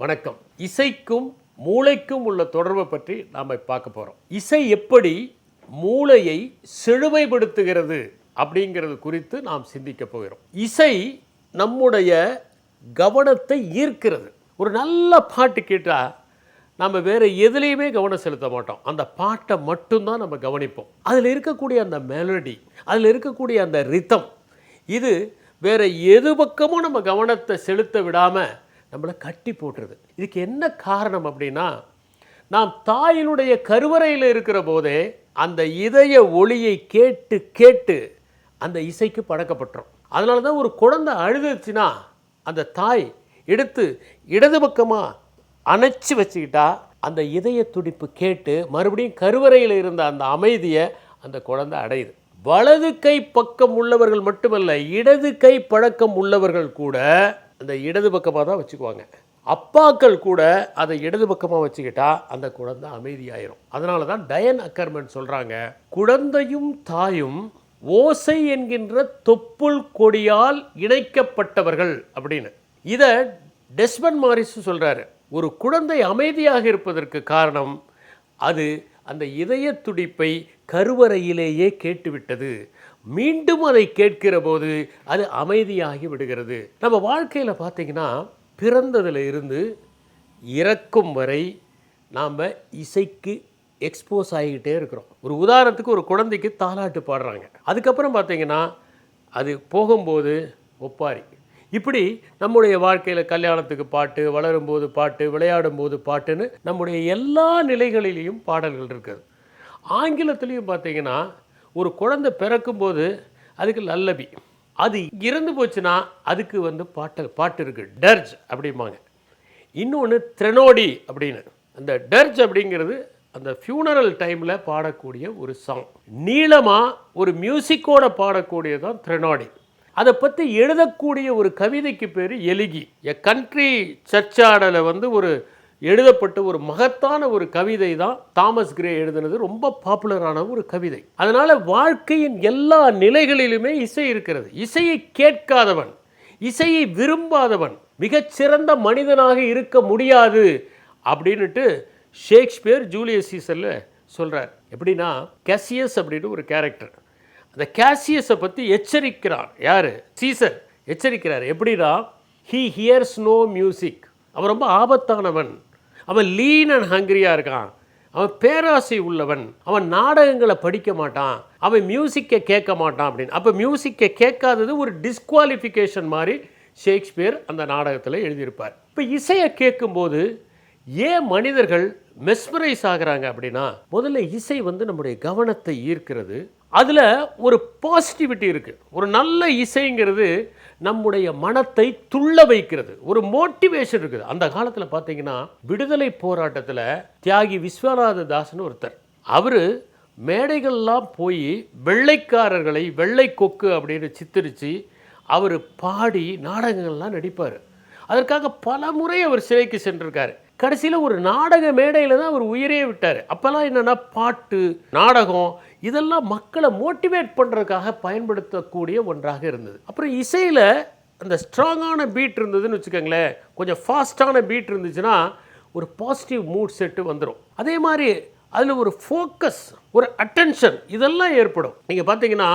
வணக்கம். இசைக்கும் மூளைக்கும் உள்ள தொடர்பை பற்றி நாம் பார்க்க போகிறோம் இசை எப்படி மூளையை செழுமைப்படுத்துகிறது அப்படிங்கிறது குறித்து நாம் சிந்திக்க போகிறோம். இசை நம்முடைய கவனத்தை ஈர்க்கிறது. ஒரு நல்ல பாட்டு கேட்டால் நம்ம வேறு எதுலேயுமே கவனம் செலுத்த மாட்டோம். அந்த பாட்டை மட்டும்தான் நம்ம கவனிப்போம். அதில் இருக்கக்கூடிய அந்த மெலடி அதில் இருக்கக்கூடிய அந்த ரித்தம் இது வேறு எது பக்கமும் நம்ம கவனத்தை செலுத்த விடாமல் நம்மளை கட்டி போட்டுருது. இதுக்கு என்ன காரணம் அப்படின்னா நாம் தாயினுடைய கருவறையில் இருக்கிற போதே அந்த இதய ஒளியை கேட்டு கேட்டு அந்த இசைக்கு பழக்கப்பட்டோம். அதனால தான் ஒரு குழந்தை அழுதுச்சுன்னா அந்த தாய் எடுத்து இடது பக்கமாக அணைச்சி வச்சுக்கிட்டா அந்த இதய துடிப்பு கேட்டு மறுபடியும் கருவறையில் இருந்த அந்த அமைதியை அந்த குழந்தை அடையுது. வலது கை பக்கம் உள்ளவர்கள் மட்டுமல்ல இடது கை பழக்கம் உள்ளவர்கள் கூட அந்த இடது பக்கமாக தான் வச்சுக்குவாங்க. அப்பாக்கள் கூட அதை இடது பக்கமாக வச்சுக்கிட்டா அந்த குழந்தை அமைதியாயிரும். அதனால தான் டயன் அக்கர்மன் சொல்கிறாங்க குழந்தையும் தாயும் ஓசை என்கின்ற தொப்புள் கொடியால் இணைக்கப்பட்டவர்கள் அப்படின்னு. இதை டெஸ்மன் மாரிஸ் சொல்கிறாரு ஒரு குழந்தை அமைதியாக இருப்பதற்கு காரணம் அது அந்த இதய துடிப்பை கருவறையிலேயே கேட்டுவிட்டது. மீண்டும் அதை கேட்கிற போது அது அமைதியாகி விடுகிறது. நம்ம வாழ்க்கையில் பார்த்திங்கன்னா பிறந்ததில் இருந்து இறக்கும் வரை நாம் இசைக்கு எக்ஸ்போஸ் ஆகிக்கிட்டே இருக்கிறோம். ஒரு உதாரணத்துக்கு ஒரு குழந்தைக்கு தாலாட்டு பாடுறாங்க. அதுக்கப்புறம் பார்த்தீங்கன்னா அது போகும்போது ஒப்பாரி. இப்படி நம்முடைய வாழ்க்கையில் கல்யாணத்துக்கு பாட்டு வளரும்போது பாட்டு விளையாடும்போது பாட்டுன்னு நம்முடைய எல்லா நிலைகளிலையும் பாடல்கள் இருக்குது. ஆங்கிலத்துலேயும் பார்த்திங்கன்னா ஒரு குழந்தை பிறக்கும்போது அதுக்கு லல்லபி அது இறந்து போச்சுன்னா அதுக்கு வந்து பாட்டு பாட்டு இருக்குது டர்ஜ் அப்படிம்பாங்க. இன்னொன்று த்ரெனோடி அப்படின்னு. அந்த டர்ஜ் அப்படிங்கிறது அந்த ஃபியூனரல் டைமில் பாடக்கூடிய ஒரு சாங் நீளமாக ஒரு மியூசிக்கோட பாடக்கூடியது தான் த்ரெனோடி. அதை பற்றி எழுதக்கூடிய ஒரு கவிதைக்கு பேர் எலிகி. எ கண்ட்ரி சர்ச்சாடலை வந்து ஒரு எழுதப்பட்ட ஒரு மகத்தான ஒரு கவிதை தான் தாமஸ் கிரே எழுதினது. ரொம்ப பாப்புலரான ஒரு கவிதை. அதனால் வாழ்க்கையின் எல்லா நிலைகளிலுமே இசை இருக்கிறது. இசையை கேட்காதவன் இசையை விரும்பாதவன் மிகச்சிறந்த மனிதனாக இருக்க முடியாது அப்படின்ட்டு ஷேக்ஸ்பியர் ஜூலியஸ் சீசரில் சொல்கிறார் எப்படின்னா கேசியஸ் அப்படின்னு ஒரு கேரக்டர். அந்த கேசியஸை பற்றி எச்சரிக்கிறார். யார்? சீசர். எச்சரிக்கிறார். எப்படின்னா ஹீ ஹியர்ஸ் நோ மியூசிக் அவன் ரொம்ப ஆபத்தானவன். அவன் லீன் அண்ட் ஹங்கிரியாக இருக்கான். அவன் பேராசை உள்ளவன். அவன் நாடகங்களை படிக்க மாட்டான். அவன் மியூசிக்கை கேட்க மாட்டான் அப்படின்னு. அப்போ மியூசிக்கை கேட்காதது ஒரு டிஸ்குவாலிஃபிகேஷன் மாதிரி ஷேக்ஸ்பியர் அந்த நாடகத்தில் எழுதியிருப்பார். இப்போ இசையை கேட்கும்போது ஏன் மனிதர்கள் மெஸ்மரைஸ் ஆகுறாங்க அப்படின்னா முதல்ல இசை வந்து நம்முடைய கவனத்தை ஈர்க்கிறது. அதில் ஒரு பாசிட்டிவிட்டி இருக்குது ஒரு நல்ல இசைங்கிறது நம்முடைய மனத்தை துள்ள வைக்கிறது. ஒரு மோட்டிவேஷன் இருக்குது. அந்த காலத்தில் பார்த்தீங்கன்னா விடுதலை போராட்டத்தில் தியாகி விஸ்வநாத தாசன் ஒருத்தர். அவர் மேடைகள்லாம் போய் வெள்ளைக்காரர்களை வெள்ளை கொக்கு அப்படின்னு சித்தரித்து அவர் பாடி நாடகங்கள்லாம் நடிப்பார். அதற்காக பல முறை அவர் சிறைக்கு சென்றிருக்காரு. கடைசியில் ஒரு நாடக மேடையில் தான் அவர் உயிரே விட்டார். அப்போல்லாம் என்னென்னா பாட்டு நாடகம் இதெல்லாம் மக்களை மோட்டிவேட் பண்ணுறதுக்காக பயன்படுத்தக்கூடிய ஒன்றாக இருந்தது. அப்புறம் இசையில் அந்த ஸ்ட்ராங்கான பீட் இருந்ததுன்னு வச்சுக்கோங்களேன் கொஞ்சம் ஃபாஸ்ட்டான பீட் இருந்துச்சுன்னா ஒரு பாசிட்டிவ் மூட் செட்டு வந்துடும் அதே மாதிரி அதில் ஒரு ஃபோக்கஸ் ஒரு அட்டென்ஷன் இதெல்லாம் ஏற்படும். நீங்கள் பார்த்தீங்கன்னா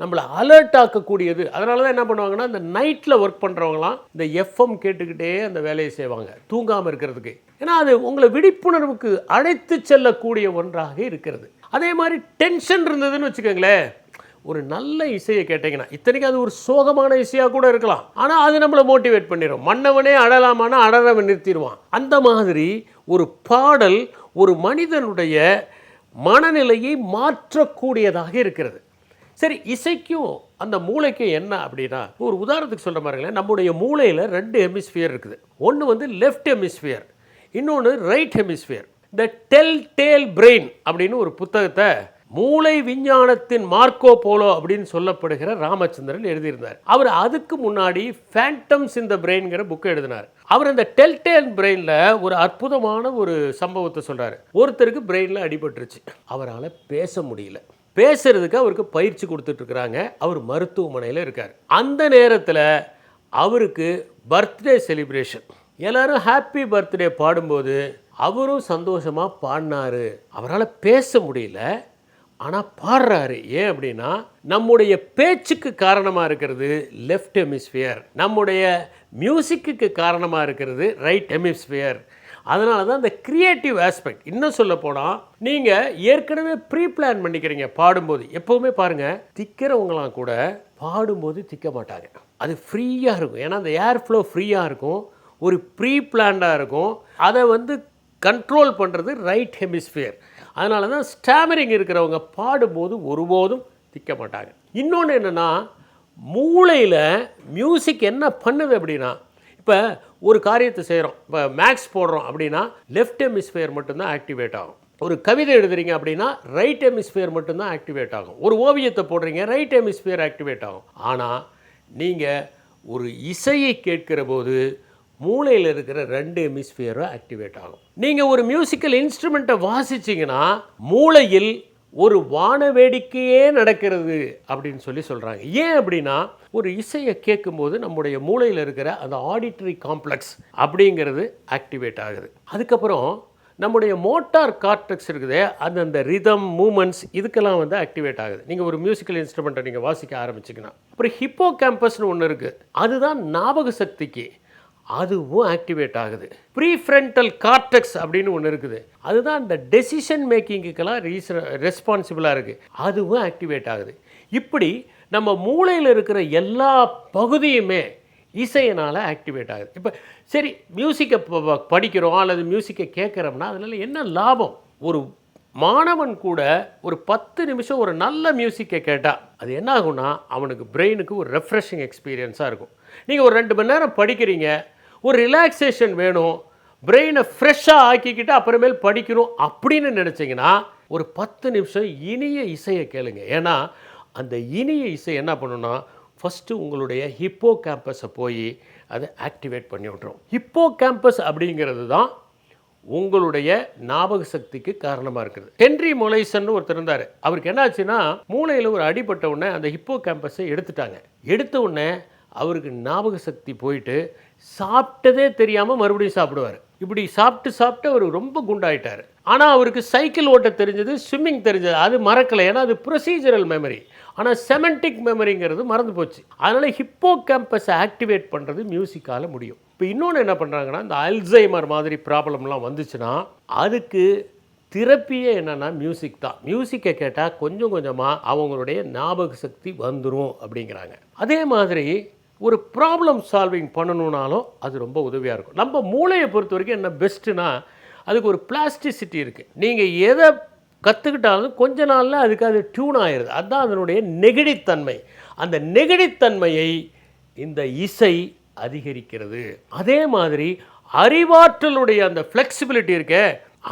நம்மளை அலர்ட் ஆக்கக்கூடியது. அதனால தான் என்ன பண்ணுவாங்கன்னா இந்த நைட்டில் ஒர்க் பண்ணுறவங்களாம் இந்த எஃப்எம் கேட்டுக்கிட்டே அந்த வேலையை செய்வாங்க தூங்காமல் இருக்கிறதுக்கு. ஏன்னா அது உங்களை விழிப்புணர்வுக்கு அழைத்து செல்லக்கூடிய ஒன்றாக இருக்கிறது. அதே மாதிரி டென்ஷன் இருந்ததுன்னு வச்சுக்கோங்களேன் ஒரு நல்ல இசையை கேட்டிங்கன்னா இத்தனைக்கு அது ஒரு சோகமான இசையாக கூட இருக்கலாம். ஆனால் அது நம்மளை மோட்டிவேட் பண்ணிடும் மன்னவனே அழலாமானா அழறவன் நிறுத்திடுவான். அந்த மாதிரி ஒரு பாடல் ஒரு மனிதனுடைய மனநிலையை மாற்றக்கூடியதாக இருக்கிறது. சரி இசைக்கும் அந்த மூளைக்கும் என்ன அப்படின்னா ஒரு உதாரணத்துக்கு சொல்கிற மாதிரிங்களேன் நம்முடைய மூளையில் ரெண்டு ஹெமிஸ்ஃபியர் இருக்குது. ஒன்று வந்து லெஃப்ட் ஹெமிஸ்ஃபியர் இன்னொன்று right hemisphere the tell tale brain அப்படின்னு ஒரு புத்தகத்தை மூளை விஞ்ஞானத்தின் மார்க்கோ போலோ அப்படின்னு சொல்லப்படுகிற ராமச்சந்திரன் எழுதியிருந்தார். அவர் அதுக்கு முன்னாடி ஃபேண்டம்ஸ் இந்த பிரெயின்கிற புக்கை எழுதினார். அவர் அந்த டெல்டேல் பிரெயினில் ஒரு அற்புதமான ஒரு சம்பவத்தை சொல்கிறார் ஒருத்தருக்கு பிரெயினில் அடிபட்டுருச்சு. அவரால் பேச முடியல. பேசுறதுக்கு அவருக்கு பயிற்சி கொடுத்துட்ருக்குறாங்க. அவர் மருத்துவமனையில் இருக்கார். அந்த நேரத்தில் அவருக்கு பர்த்டே செலிப்ரேஷன். எல்லாரும் ஹாப்பி பர்த்டே பாடும்போது அவரும் சந்தோஷமாக பாடினாரு. அவரால் பேச முடியல. ஆனால் பாடுறாரு. ஏன் அப்படின்னா நம்முடைய பேச்சுக்கு காரணமாக இருக்கிறது லெஃப்ட் ஹெமிஸ்பியர் நம்முடைய மியூசிக்கு காரணமாக இருக்கிறது ரைட் ஹெமிஸ்பியர் அதனால தான் இந்த க்ரியேட்டிவ் ஆஸ்பெக்ட் இன்னும் சொல்ல போனால் நீங்கள் ஏற்கனவே ப்ரீ பிளான் பண்ணிக்கிறீங்க பாடும்போது. எப்போவுமே பாருங்கள் திக்கிறவங்களாம் கூட பாடும்போது திக்க மாட்டாங்க. அது ஃப்ரீயாக இருக்கும். ஏன்னா அந்த ஏர் ஃப்ளோ ஃப்ரீயாக இருக்கும். ஒரு ப்ரீ பிளான்டாக இருக்கும். அதை வந்து கண்ட்ரோல் பண்ணுறது ரைட் ஹெமிஸ்பியர் அதனால தான் ஸ்டாமரிங் இருக்கிறவங்க பாடும்போது ஒருபோதும் திக்க மாட்டாங்க. இன்னொன்று என்னென்னா மூளையில் மியூசிக் என்ன பண்ணுது அப்படின்னா இப்போ ஒரு காரியத்தை செய்கிறோம் இப்போ மேக்ஸ் போடுறோம் அப்படின்னா லெஃப்ட் ஹெமிஸ்பியர் மட்டும்தான் ஆக்டிவேட் ஆகும். ஒரு கவிதை எழுதுறீங்க அப்படின்னா ரைட் ஹெமிஸ்பியர் மட்டும்தான் ஆக்டிவேட் ஆகும். ஒரு ஓவியத்தை போடுறீங்க ரைட் ஹெமிஸ்பியர் ஆக்டிவேட் ஆகும். ஆனால் நீங்கள் ஒரு இசையை கேட்கிற போது மூளையில் இருக்கிற ரெண்டு ஹெமிஸ்பியரும் ஆக்டிவேட் ஆகும். நீங்கள் ஒரு மியூசிக்கல் இன்ஸ்ட்ருமெண்ட்டை வாசிச்சிங்கன்னா மூளையில் ஒரு வான வேடிக்கையே நடக்கிறது அப்படின்னு சொல்லி சொல்கிறாங்க ஏன் அப்படின்னா ஒரு இசையை கேட்கும்போது நம்முடைய மூளையில் இருக்கிற அந்த ஆடிட்டரி காம்ப்ளெக்ஸ் அப்படிங்கிறது ஆக்டிவேட் ஆகுது. அதுக்கப்புறம் நம்முடைய மோட்டார் கார்டெக்ஸ் இருக்குது அது அந்த ரிதம் மூமெண்ட்ஸ் இதுக்கெல்லாம் வந்து ஆக்டிவேட் ஆகுது. நீங்கள் ஒரு மியூசிக்கல் இன்ஸ்ட்ருமெண்ட்டை நீங்கள் வாசிக்க ஆரம்பிச்சிங்கன்னா. அப்புறம் ஹிப்போ கேம்பஸ்னு ஒன்று இருக்குது அதுதான் ஞாபக சக்திக்கு. அதுவும் ஆக்டிவேட் ஆகுது. ப்ரீஃப்ரண்டல் கார்டெக்ஸ் அப்படின்னு ஒன்று இருக்குது. அதுதான் இந்த டெசிஷன் மேக்கிங்குக்கெல்லாம் ரீசன் ரெஸ்பான்சிபிளாக இருக்குது அதுவும் ஆக்டிவேட் ஆகுது. இப்படி நம்ம மூளையில் இருக்கிற எல்லா பகுதியுமே இசையினால் ஆக்டிவேட் ஆகுது. இப்போ சரி மியூசிக்கை படிக்கிறோம் அல்லது மியூசிக்கை கேட்குறோம்னா அதனால் என்ன லாபம்? ஒரு மாணவன் கூட ஒரு பத்து நிமிஷம் ஒரு நல்ல மியூசிக்கை கேட்டால் அது என்ன ஆகும்னா அவனுக்கு பிரெயினுக்கு ஒரு ரெஃப்ரெஷிங் எக்ஸ்பீரியன்ஸாக இருக்கும். நீங்கள் ஒரு ரெண்டு மணி நேரம் படிக்கிறீங்க ஒரு ரிலாக்ஸேஷன் வேணும். பிரெயினை ஃப்ரெஷ்ஷாக ஆக்கிக்கிட்டு அப்புறமேல் படிக்கணும் அப்படின்னு நினச்சிங்கன்னா ஒரு பத்து நிமிஷம் இனிய இசையை கேளுங்க. ஏன்னா அந்த இனிய இசை என்ன பண்ணுன்னா ஃபஸ்ட்டு உங்களுடைய ஹிப்போ கேம்பஸை போய் அதை ஆக்டிவேட் பண்ணி விட்ரும் ஹிப்போ கேம்பஸ் அப்படிங்கிறது தான் உங்களுடைய ஞாபக சக்திக்கு காரணமாக இருக்குது ஹென்ரி மொலைசன் ஒருத்தர் இருந்தார். அவருக்கு என்னாச்சுன்னா மூளையில் ஒரு அடிபட்ட உடனே அந்த ஹிப்போ கேம்பஸை எடுத்துட்டாங்க. எடுத்த உடனே அவருக்கு ஞாபக சக்தி போயிட்டு சாப்பிட்டதே தெரியாமல் மறுபடியும் சாப்பிடுவார். இப்படி சாப்பிட்டு சாப்பிட்டு அவர் ரொம்ப குண்டாயிட்டார். ஆனால் அவருக்கு சைக்கிள் ஓட்ட தெரிஞ்சது ஸ்விம்மிங் தெரிஞ்சது அது மறக்கலை. ஏன்னா அது ப்ரொசீஜரல் மெமரி ஆனால் செமெண்டிக் மெமரிங்கிறது மறந்து போச்சு. அதனால் ஹிப்போ கேம்பஸை ஆக்டிவேட் பண்ணுறது மியூசிக்கால் முடியும். இப்போ இன்னொன்று என்ன பண்ணுறாங்கன்னா இந்த அல்சைமர் மாதிரி ப்ராப்ளம்லாம் வந்துச்சுன்னா அதுக்கு திறப்பியே என்னென்னா மியூசிக் தான். மியூசிக்கை கேட்டால் கொஞ்சம் கொஞ்சமாக அவங்களுடைய ஞாபக சக்தி வந்துடும் அப்படிங்கிறாங்க. அதே மாதிரி ஒரு ப்ராப்ளம் சால்விங் பண்ணணுன்னாலும் அது ரொம்ப உதவியாக இருக்கும். நம்ம மூளையை பொறுத்த வரைக்கும் என்ன பெஸ்ட்டுனா அதுக்கு ஒரு பிளாஸ்டிசிட்டி இருக்குது நீங்கள் எதை கற்றுக்கிட்டாலும் கொஞ்ச நாளில் அதுக்கு அது டியூன் ஆயிடுது அதுதான் அதனுடைய நெகிழித்தன்மை அந்த நெகிழித்தன்மையை இந்த இசை அதிகரிக்கிறது. அதே மாதிரி அறிவாற்றலுடைய அந்த ஃப்ளெக்சிபிலிட்டி இருக்கே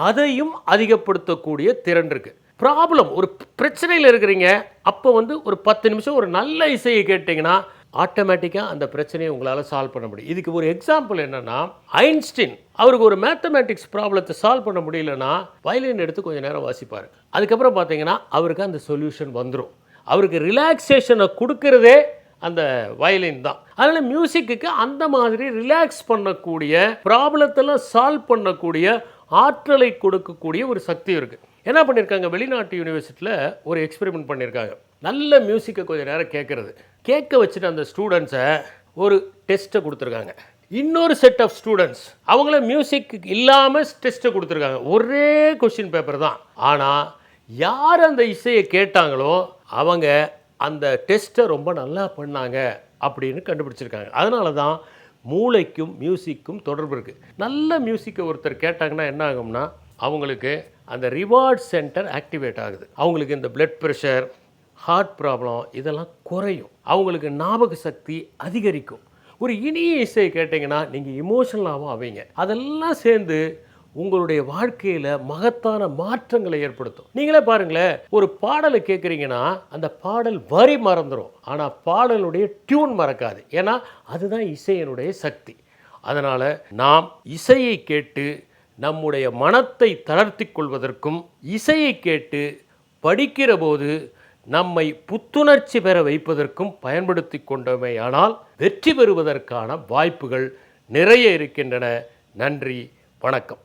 அதையும் அதிகப்படுத்தக்கூடிய திறன் இருக்குது ப்ராப்ளம் ஒரு பிரச்சனையில் இருக்கிறீங்க அப்போ வந்து ஒரு பத்து நிமிஷம் ஒரு நல்ல இசையை கேட்டிங்கன்னா ஆட்டோமேட்டிக்காக அந்த பிரச்சனையை உங்களால் சால்வ் பண்ண முடியும். இதுக்கு ஒரு எக்ஸாம்பிள் என்னென்னா ஐன்ஸ்டீன் அவருக்கு ஒரு மேத்தமேட்டிக்ஸ் ப்ராப்ளத்தை சால்வ் பண்ண முடியலன்னா வயலின் எடுத்து கொஞ்சம் நேரம் வாசிப்பார். அதுக்கப்புறம் பார்த்தீங்கன்னா அவருக்கு அந்த சொல்யூஷன் வந்துடும் அவருக்கு ரிலாக்ஸேஷனை கொடுக்கறதே அந்த வயலின் தான். அதனால் மியூசிக்கு அந்த மாதிரி ரிலாக்ஸ் பண்ணக்கூடிய ப்ராப்ளத்தெல்லாம் சால்வ் பண்ணக்கூடிய ஆற்றலை கொடுக்கக்கூடிய ஒரு சக்தி இருக்குது என்ன பண்ணியிருக்காங்க வெளிநாட்டு யூனிவர்சிட்டியில் ஒரு எக்ஸ்பெரிமெண்ட் பண்ணியிருக்காங்க நல்ல மியூசிக்கை கொஞ்சம் நேரம் கேட்குறது கேட்க வச்சுட்டு அந்த ஸ்டூடெண்ட்ஸை ஒரு டெஸ்ட்டை கொடுத்துருக்காங்க. இன்னொரு செட் ஆஃப் ஸ்டூடெண்ட்ஸ் அவங்கள மியூசிக் இல்லாமல் டெஸ்ட்டை கொடுத்துருக்காங்க. ஒரே கொஷின் பேப்பர் தான். ஆனால் யார் அந்த இசையை கேட்டாங்களோ அவங்க அந்த டெஸ்ட்டை ரொம்ப நல்லா பண்ணாங்க அப்படின்னு கண்டுபிடிச்சிருக்காங்க. அதனால தான் மூளைக்கும் மியூசிக்கும் தொடர்பு இருக்குது நல்ல மியூசிக்கை ஒருத்தர் கேட்டாங்கன்னா என்ன ஆகும்னா அவங்களுக்கு அந்த ரிவார்ட் சென்டர் ஆக்டிவேட் ஆகுது. அவங்களுக்கு இந்த பிளட் ப்ரெஷர் ஹார்ட் ப்ராப்ளம் இதெல்லாம் குறையும். அவங்களுக்கு ஞாபக சக்தி அதிகரிக்கும். ஒரு இனிய இசையை கேட்டிங்கன்னா நீங்கள் இமோஷனலாகவும் ஆவீங்க. அதெல்லாம் சேர்ந்து உங்களுடைய வாழ்க்கையில் மகத்தான மாற்றங்களை ஏற்படுத்தும். நீங்களே பாருங்களேன் ஒரு பாடலை கேட்குறீங்கன்னா அந்த பாடல் வரி மறந்துடும் ஆனால் பாடலுடைய டியூன் மறக்காது. ஏன்னா அதுதான் இசையினுடைய சக்தி. அதனால் நாம் இசையை கேட்டு நம்முடைய மனத்தை தளர்த்தி கொள்வதற்கும் இசையை கேட்டு படிக்கிற போது நம்மை புத்துணர்ச்சி பெற வைப்பதற்கும் பயன்படுத்தி கொண்டோமேயானால் வெற்றி பெறுவதற்கான வாய்ப்புகள் நிறைய இருக்கின்றன. நன்றி வணக்கம்.